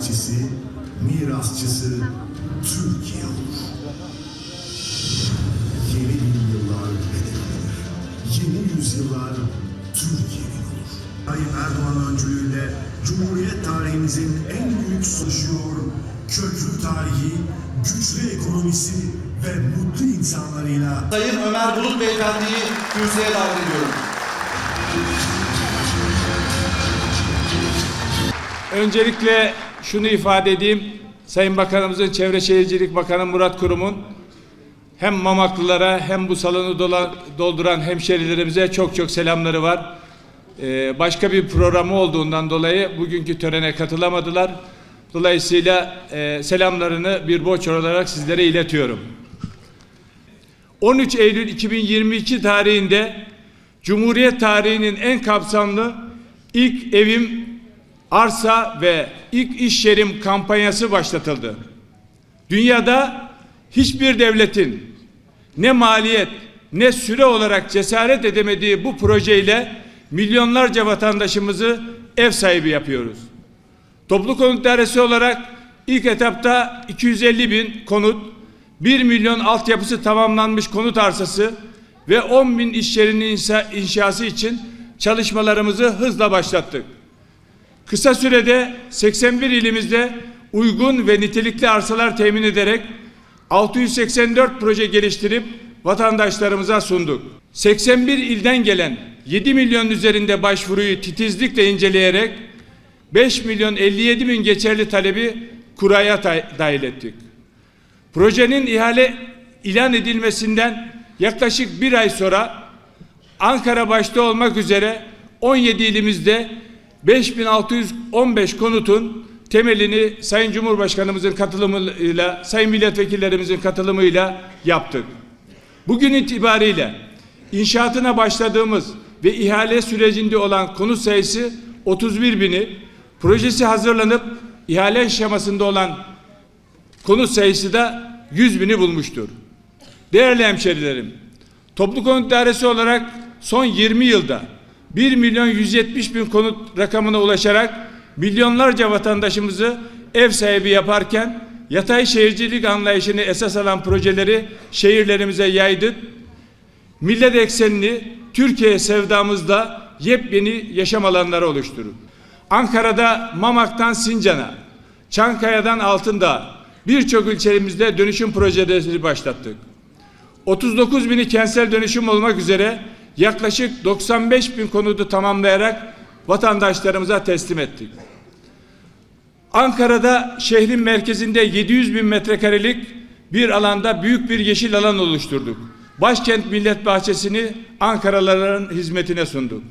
ziyaretçisi, mirasçısı Türkiye olur. Yeni bin yıllar hedeflenir. Yeni yüzyıllar Türkiye'nin olur. Tayyip Erdoğan öncülüğünde Cumhuriyet tarihimizin en büyük suçuyor, köklü tarihi, güçlü ekonomisi ve mutlu insanlarıyla Sayın Ömer Bulut Beyefendi'yi kürsüye davet ediyorum. Öncelikle şunu ifade edeyim. Sayın Bakanımızın Çevre Şehircilik Bakanı Murat Kurum'un hem Mamaklılara hem bu salonu dola- dolduran hemşerilerimize çok çok selamları var. Ee, başka bir programı olduğundan dolayı bugünkü törene katılamadılar. Dolayısıyla e, selamlarını bir borç olarak sizlere iletiyorum. 13 Eylül 2022 tarihinde Cumhuriyet tarihinin en kapsamlı ilk evim arsa ve ilk iş yerim kampanyası başlatıldı. Dünyada hiçbir devletin ne maliyet ne süre olarak cesaret edemediği bu projeyle milyonlarca vatandaşımızı ev sahibi yapıyoruz. Toplu konut dairesi olarak ilk etapta 250 bin konut, 1 milyon altyapısı tamamlanmış konut arsası ve 10 bin iş yerinin inşa- inşası için çalışmalarımızı hızla başlattık. Kısa sürede 81 ilimizde uygun ve nitelikli arsalar temin ederek 684 proje geliştirip vatandaşlarımıza sunduk. 81 ilden gelen 7 milyon üzerinde başvuruyu titizlikle inceleyerek 5 milyon 57 bin geçerli talebi kuraya dahil ettik. Projenin ihale ilan edilmesinden yaklaşık bir ay sonra Ankara başta olmak üzere 17 ilimizde 5615 konutun temelini Sayın Cumhurbaşkanımızın katılımıyla, Sayın Milletvekillerimizin katılımıyla yaptık. Bugün itibariyle inşaatına başladığımız ve ihale sürecinde olan konut sayısı 31 bini, projesi hazırlanıp ihale aşamasında olan konut sayısı da 100 bini bulmuştur. Değerli hemşerilerim, toplu konut dairesi olarak son 20 yılda 1 milyon 170 bin konut rakamına ulaşarak milyonlarca vatandaşımızı ev sahibi yaparken yatay şehircilik anlayışını esas alan projeleri şehirlerimize yaydık. Millet eksenli Türkiye sevdamızda yepyeni yaşam alanları oluşturur. Ankara'da Mamak'tan Sincan'a, Çankaya'dan Altındağ birçok ilçemizde dönüşüm projeleri başlattık. 39 bini kentsel dönüşüm olmak üzere yaklaşık 95 bin konutu tamamlayarak vatandaşlarımıza teslim ettik. Ankara'da şehrin merkezinde 700 bin metrekarelik bir alanda büyük bir yeşil alan oluşturduk. Başkent Millet Bahçesi'ni Ankaralıların hizmetine sunduk.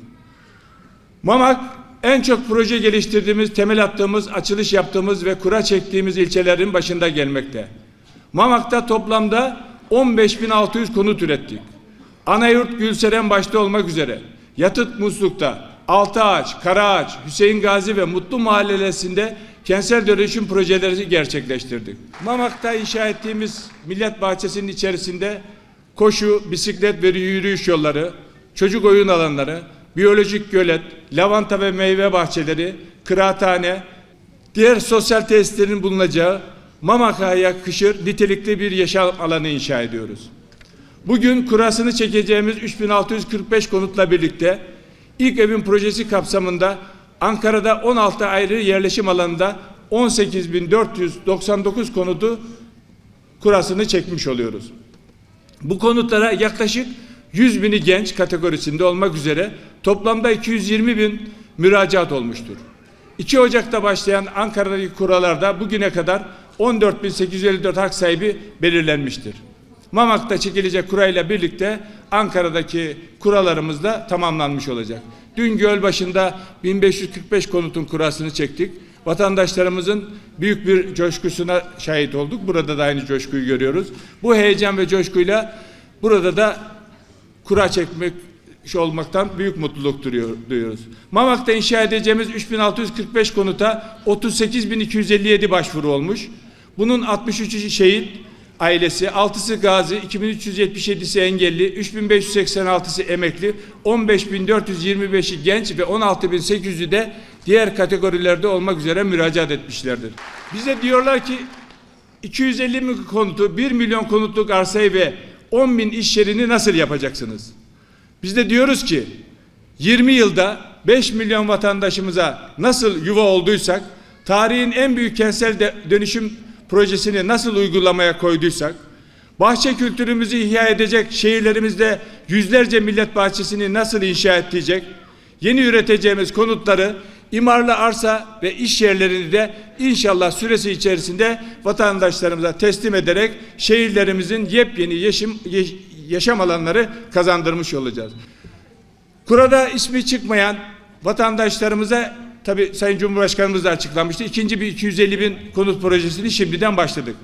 Mamak en çok proje geliştirdiğimiz, temel attığımız, açılış yaptığımız ve kura çektiğimiz ilçelerin başında gelmekte. Mamak'ta toplamda 15.600 konut ürettik. Anayurt Gülseren başta olmak üzere Yatıt Musluk'ta, Altıağaç, Karaağaç, Hüseyin Gazi ve Mutlu Mahallesi'nde kentsel dönüşüm projeleri gerçekleştirdik. Mamak'ta inşa ettiğimiz Millet Bahçesi'nin içerisinde koşu, bisiklet ve yürüyüş yolları, çocuk oyun alanları, biyolojik gölet, lavanta ve meyve bahçeleri, kıraathane, diğer sosyal tesislerin bulunacağı Mamak'a yakışır nitelikli bir yaşam alanı inşa ediyoruz. Bugün kurasını çekeceğimiz 3645 konutla birlikte ilk evin projesi kapsamında Ankara'da 16 ayrı yerleşim alanında 18499 konutu kurasını çekmiş oluyoruz. Bu konutlara yaklaşık 100 bini genç kategorisinde olmak üzere toplamda 220 bin müracaat olmuştur. 2 Ocak'ta başlayan Ankara'daki kuralarda bugüne kadar 14.854 hak sahibi belirlenmiştir. Mamak'ta çekilecek kurayla birlikte Ankara'daki kuralarımız da tamamlanmış olacak. Dün Gölbaşı'nda 1545 konutun kurasını çektik. Vatandaşlarımızın büyük bir coşkusuna şahit olduk. Burada da aynı coşkuyu görüyoruz. Bu heyecan ve coşkuyla burada da kura çekmek olmaktan büyük mutluluk duyuyoruz. Mamak'ta inşa edeceğimiz 3645 konuta 38257 başvuru olmuş. Bunun 63'ü şehit ailesi, 6'sı gazi, 2377'si engelli, 3586'sı emekli, 15425'i genç ve 16800'ü de diğer kategorilerde olmak üzere müracaat etmişlerdir. Bize diyorlar ki 250 bin konutu, 1 milyon konutluk arsayı ve 10 bin iş yerini nasıl yapacaksınız? Biz de diyoruz ki 20 yılda 5 milyon vatandaşımıza nasıl yuva olduysak, tarihin en büyük kentsel de- dönüşüm projesini nasıl uygulamaya koyduysak, bahçe kültürümüzü ihya edecek şehirlerimizde yüzlerce millet bahçesini nasıl inşa edecek, yeni üreteceğimiz konutları imarlı arsa ve iş yerlerini de inşallah süresi içerisinde vatandaşlarımıza teslim ederek şehirlerimizin yepyeni yaşam, yaşam alanları kazandırmış olacağız. Kurada ismi çıkmayan vatandaşlarımıza tabi Sayın Cumhurbaşkanımız da açıklamıştı. İkinci bir 250 bin konut projesini şimdiden başladık.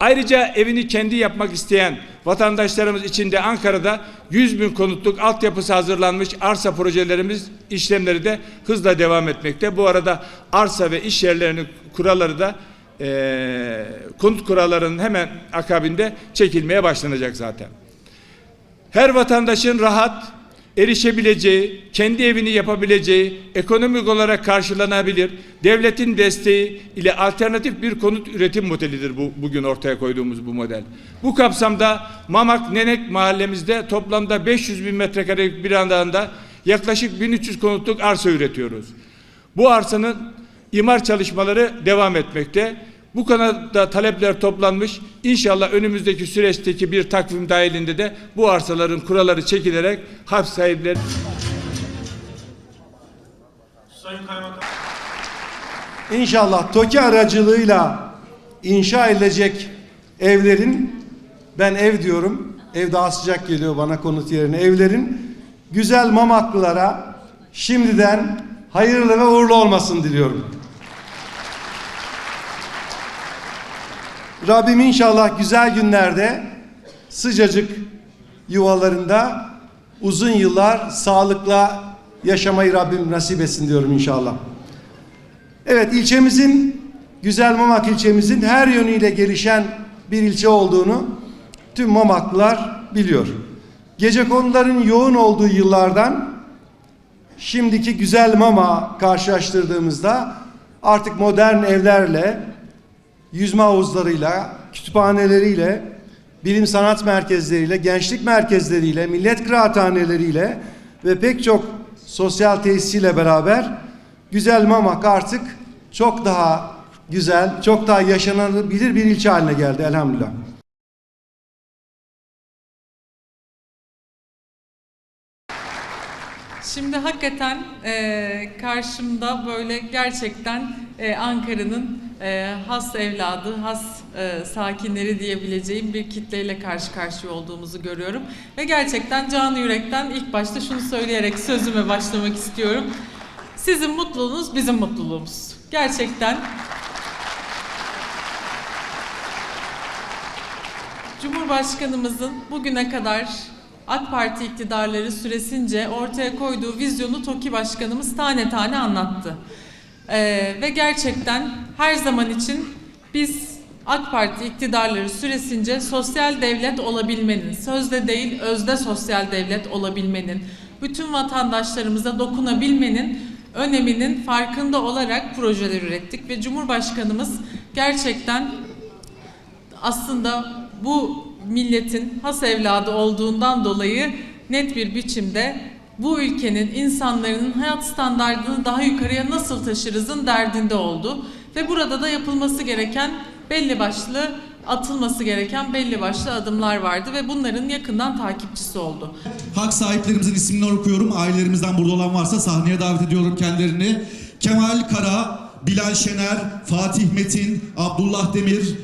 Ayrıca evini kendi yapmak isteyen vatandaşlarımız için de Ankara'da 100 bin konutluk altyapısı hazırlanmış arsa projelerimiz işlemleri de hızla devam etmekte. Bu arada arsa ve iş yerlerinin kuralları da eee konut kurallarının hemen akabinde çekilmeye başlanacak zaten her vatandaşın rahat erişebileceği, kendi evini yapabileceği, ekonomik olarak karşılanabilir, devletin desteği ile alternatif bir konut üretim modelidir bu bugün ortaya koyduğumuz bu model. Bu kapsamda Mamak Nenek mahallemizde toplamda 500 bin metrekarelik bir alanda yaklaşık 1300 konutluk arsa üretiyoruz. Bu arsanın imar çalışmaları devam etmekte. Bu konuda talepler toplanmış. İnşallah önümüzdeki süreçteki bir takvim dahilinde de bu arsaların kuralları çekilerek hak sahipleri İnşallah TOKİ aracılığıyla inşa edilecek evlerin ben ev diyorum. Ev daha sıcak geliyor bana konut yerine. Evlerin güzel mamaklılara şimdiden hayırlı ve uğurlu olmasını diliyorum. Rabbim inşallah güzel günlerde sıcacık yuvalarında uzun yıllar sağlıkla yaşamayı Rabbim nasip etsin diyorum inşallah. Evet ilçemizin Güzel Mamak ilçemizin her yönüyle gelişen bir ilçe olduğunu tüm Mamaklılar biliyor. Gece konuların yoğun olduğu yıllardan şimdiki Güzel Mama karşılaştırdığımızda artık modern evlerle, yüzme havuzlarıyla, kütüphaneleriyle, bilim sanat merkezleriyle, gençlik merkezleriyle, millet kıraathaneleriyle ve pek çok sosyal tesisiyle beraber Güzel Mamak artık çok daha güzel, çok daha yaşanabilir bir ilçe haline geldi elhamdülillah. Şimdi hakikaten e, karşımda böyle gerçekten e, Ankara'nın e, has evladı, has e, sakinleri diyebileceğim bir kitleyle karşı karşıya olduğumuzu görüyorum. Ve gerçekten canı yürekten ilk başta şunu söyleyerek sözüme başlamak istiyorum. Sizin mutluluğunuz bizim mutluluğumuz. Gerçekten Cumhurbaşkanımızın bugüne kadar AK Parti iktidarları süresince ortaya koyduğu vizyonu TOKİ Başkanımız tane tane anlattı. Ee, ve gerçekten her zaman için biz AK Parti iktidarları süresince sosyal devlet olabilmenin, sözde değil özde sosyal devlet olabilmenin, bütün vatandaşlarımıza dokunabilmenin öneminin farkında olarak projeler ürettik ve Cumhurbaşkanımız gerçekten aslında bu milletin has evladı olduğundan dolayı net bir biçimde bu ülkenin insanların hayat standartını daha yukarıya nasıl taşırızın derdinde oldu. Ve burada da yapılması gereken belli başlı atılması gereken belli başlı adımlar vardı ve bunların yakından takipçisi oldu. Hak sahiplerimizin isimlerini okuyorum. Ailelerimizden burada olan varsa sahneye davet ediyorum kendilerini. Kemal Kara, Bilal Şener, Fatih Metin, Abdullah Demir,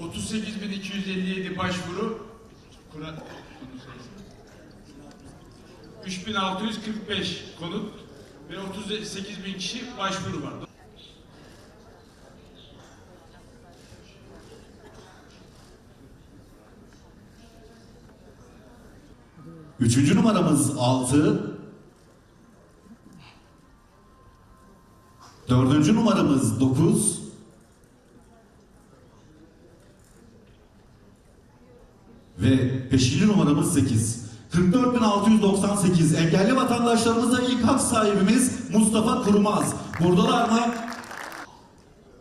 38.257 başvuru Kur'an konut sayısı. 3645 konut ve 38 bin kişi başvuru var. Üçüncü numaramız 6. Dördüncü numaramız 9. Ve beşinci numaramız 8. 44.698 engelli vatandaşlarımıza ilk hak sahibimiz Mustafa Kurmaz. Buradalar mı?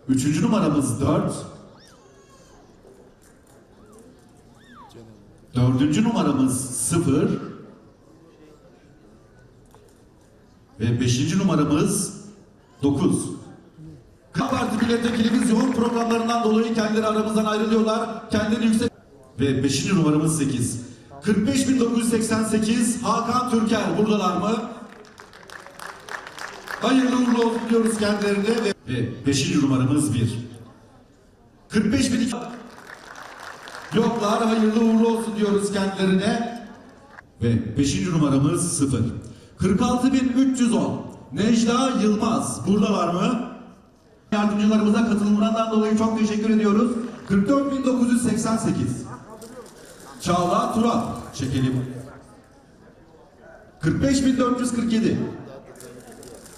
Üçüncü numaramız 4. Dördüncü numaramız 0. Ve beşinci numaramız 9. AK Parti milletvekilimizin yoğun programlarından dolayı kendileri aramızdan ayrılıyorlar. Kendileri yüksek... Ve beşinci numaramız 8. 45.988 Hakan Türker buradalar mı? Hayırlı uğurlu olsun diyoruz kendilerine ve, ve beşinci numaramız 1. 45 bin Yoklar hayırlı uğurlu olsun diyoruz kendilerine. Ve 5. numaramız 0. 46310 Necla Yılmaz buradalar mı? Yardımcılarımıza katılımlarından dolayı çok teşekkür ediyoruz. 44988 Çağla Turan çekelim. 45447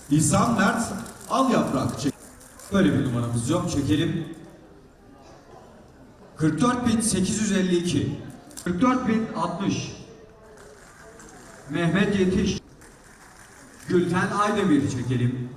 İhsan Mert Al Yaprak çek. Böyle bir numaramız yok. Çekelim. 44.852 44.060 Mehmet Yetiş Gülten Aydemir çekelim.